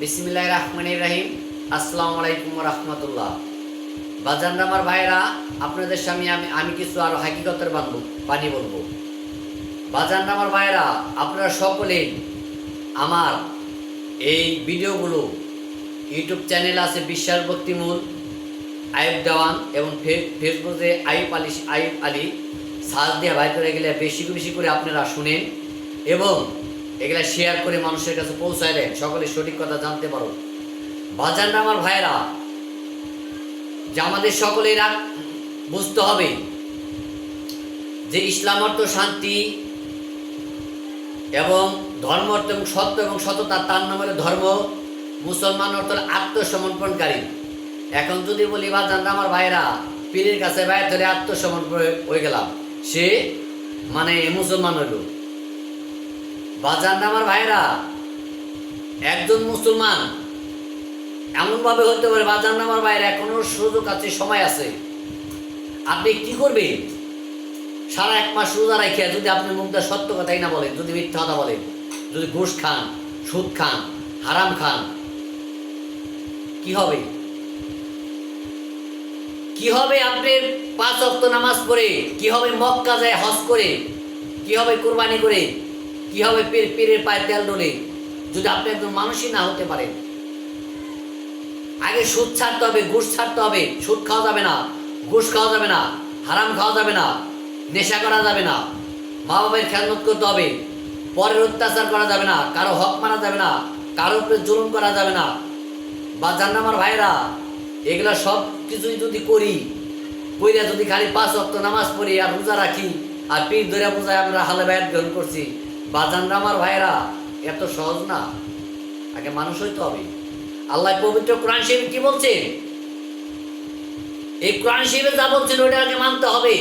বিসমিল্লাহ রহমানির রাহিম। আসসালামু আলাইকুম রহমতুল্লাহ। বাজান আমার ভাইরা আপনাদের সামনে আমি আমি কিছু আরও হাকিকতের বানবো পানি বলব। বাজান আমার ভাইরা আপনারা সকলেই আমার এই ভিডিওগুলো ইউটিউব চ্যানেল আছে বিশ্বাস ভক্তিমূল আইব দেওয়ান এবং ফেসবুকে আইব আলী আইব আলী সার্চ দিয়ে ভাই করে গেলে বেশি বেশি করে আপনারা শুনেন এবং এগুলা শেয়ার করে মানুষের কাছে পৌঁছায় দেন সকলে সঠিক কথা জানতে পারো বাজার আমার ভাইরা যে আমাদের সকলের বুঝতে হবে যে ইসলাম অর্থ শান্তি এবং ধর্ম অর্থ এবং সত্য এবং সততা, তার নাম হলো ধর্ম। মুসলমান অর্থ আত্মসমর্পণকারী। এখন যদি বলি বাজান আমার ভাইরা পীরের কাছে ভাই ধরে আত্মসমর্পণ হয়ে গেলাম। সে মানে মুসলমান হইল বাজান আমার ভাইরা, একজন মুসলমান, এমনভাবে হতে পারে বাজার নামার বাইরে এখনও সুযোগ আছে, সময় আছে। আপনি কি করবেন? সারা এক মাস রোজা রাখিয়া যদি আপনি মুখটা সত্য কথাই না বলেন, যদি মিথ্যা কথা বলেন, যদি ঘুষ খান, সুদ খান, হারাম খান, কি হবে? কি হবে আপনি পাঁচ অক্ত নামাজ পড়ে? কি হবে মক্কা যায় হজ করে? কি হবে কোরবানি করে? কি হবে পীর, পীরের পায়ে তেল ডলে যদি আপনি একজন মানুষই না হতে পারেন। আগে সুদ ছাড়তে হবে, ঘুষ ছাড়তে হবে। সুদ খাওয়া যাবে না, ঘুষ খাওয়া যাবে না, হারাম খাওয়া যাবে না, নেশা করা যাবে না। মা বাবার খেয়ালত করতে হবে, পরের অত্যাচার করা যাবে না, কারও হক মারা যাবে না, কারও উপরে জুলুম করা যাবে না। বা জান্নামার ভাইরা এগুলা সব কিছুই যদি করি, কইরা যদি খালি পাঁচ অক্ত নামাজ পড়ি আর রোজা রাখি, আর পীর ধরে বোঝায় আমরা হালে বায়াত গ্রহণ করছি বাজান আমার ভাইরা এত সহজ না। আগে মানুষ হইতে হবে। আল্লাহ পবিত্র কোরআন শরীফ কি বলছেন এই কোরআন শরীফে যা বলছেন ওটা আগে মানতে হবে।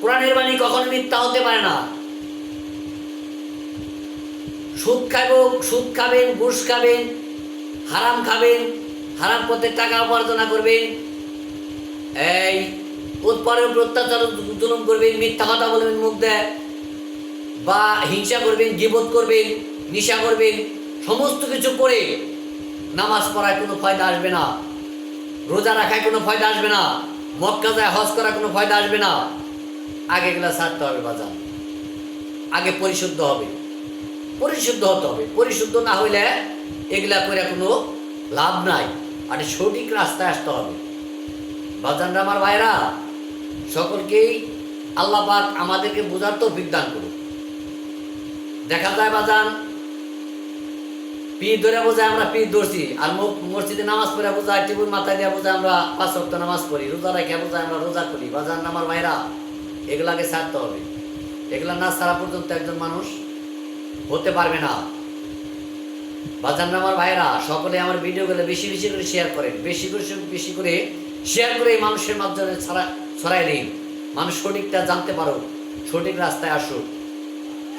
কোরআনের বাণী কখনো মিথ্যা হতে পারে না। সুদ খাব সুদ খাবেন, ঘুষ খাবেন, হারাম খাবেন, হারাম পথে টাকা উপার্জনা করবেন, এই উৎপরের প্রত্যাচার জুলুম করবেন, মিথ্যা কথা বলবেন, মুখ দেয়। বা হিংসা করবেন, গিবত করবেন, নিশা করবেন, সমস্ত কিছু করে নামাজ পড়ায় কোনো ফায়দা আসবে না। রোজা রাখায় কোনো ফায়দা আসবে না। মক্কা যায় হজ করা কোনো ফায়দা আসবে না। আগে এগুলা ছাড়তে হবে বাজার। আগে পরিশুদ্ধ হবে। পরিশুদ্ধ হতে হবে। পরিশুদ্ধ না হইলে এগুলা করে কোনো লাভ নাই। আর সঠিক রাস্তায় আসতে হবে। বাজানরা আমার ভাইরা, সকলকেই আল্লাহ পাক আমাদেরকে বোঝার তো বিজ্ঞান করুক। দেখা যায় বাজান, পীর ধরে বোঝায় আমরা পীর ধরছি, আর মসজিদে নামাজ পড়ে বোঝায় টিপুর মাথায় দিয়ে বোঝায় আমরা পাঁচ ওয়াক্ত নামাজ পড়ি, রোজা রেখে বোঝায় আমরা রোজা করি। বাজান, আমার ভাইরা, এগুলাকে ছাড়তে হবে। এগুলা না ছাড়া পর্যন্ত একজন মানুষ হতে পারবে না। বাজার নামার ভাইরা, সকলে আমার ভিডিও ভিডিওগুলো বেশি বেশি করে শেয়ার করেন। বেশি করে বেশি করে শেয়ার করে এই মানুষের মাধ্যমে ছড়া ছড়াই দিন। মানুষ সঠিকটা জানতে পারো সঠিক রাস্তায় আসুক।